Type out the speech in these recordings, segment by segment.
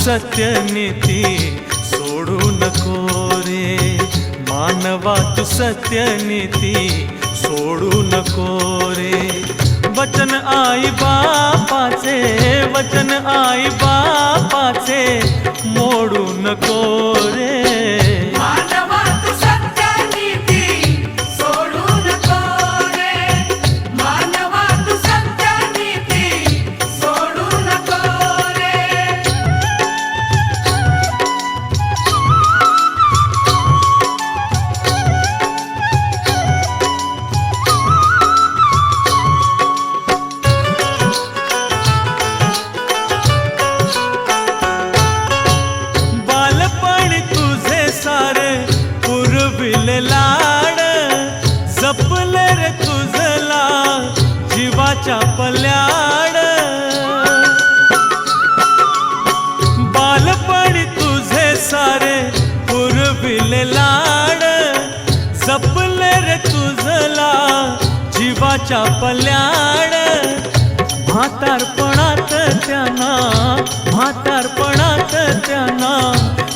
मानवा सत्य नीती सोडू नको रे. मानवा तू सत्य नीती सोडू नको रे. वचन आई बापा जपले रे तुझला जीवाच्या पल्याड. बालपणी तुझे सारे पुरविले लाड. जपले रे तुझला जीवाच्या पल्याड. म्हातारपणात त्यांना म्हातारपणात त्यांना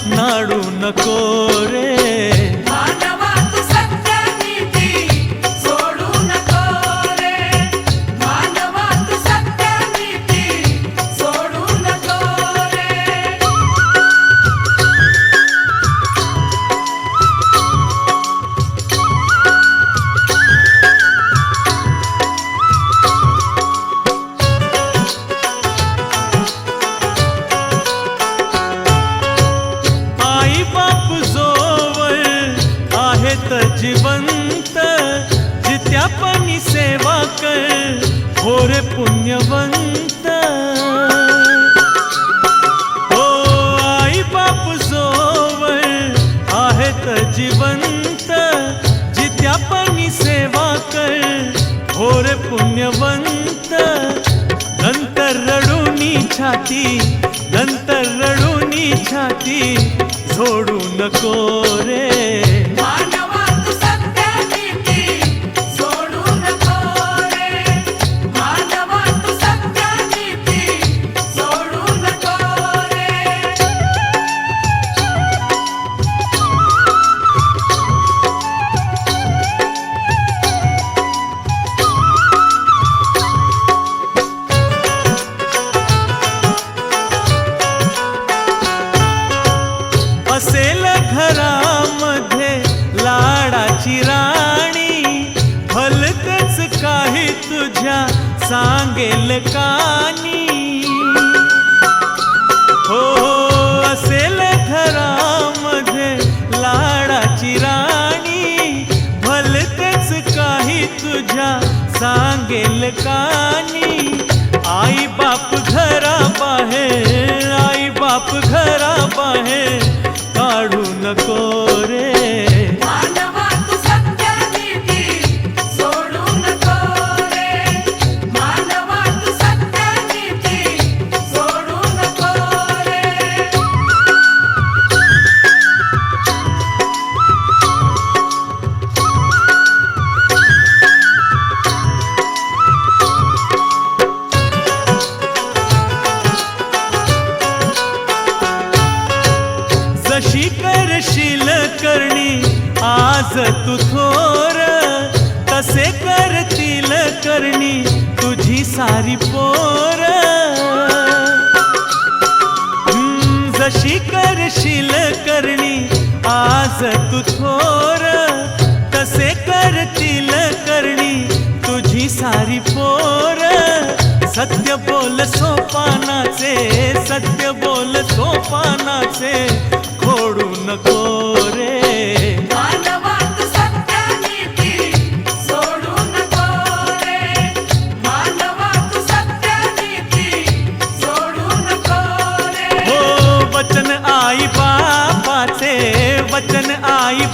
नाडू नको रे. की सेवा कर हो पुण्यवंत। ओ, आई बाप सोवर, आहे त जिवंत। जित्या पानी सेवा कर हो पुण्यवंत। नंतर रडूनी छाती, नंतर रडूनी छाती छोड़ू नको रे। सांगेल कानी आज तू थोर तसे करतील करणी तुझी सारी पोर. हम्म, जशी करशील करणी आज तू थोर तसे करतील करणी तुझी सारी पोर. सत्य बोल सोपानाचे सत्य बोल सोपानाचे खोडू नको रे वचन आई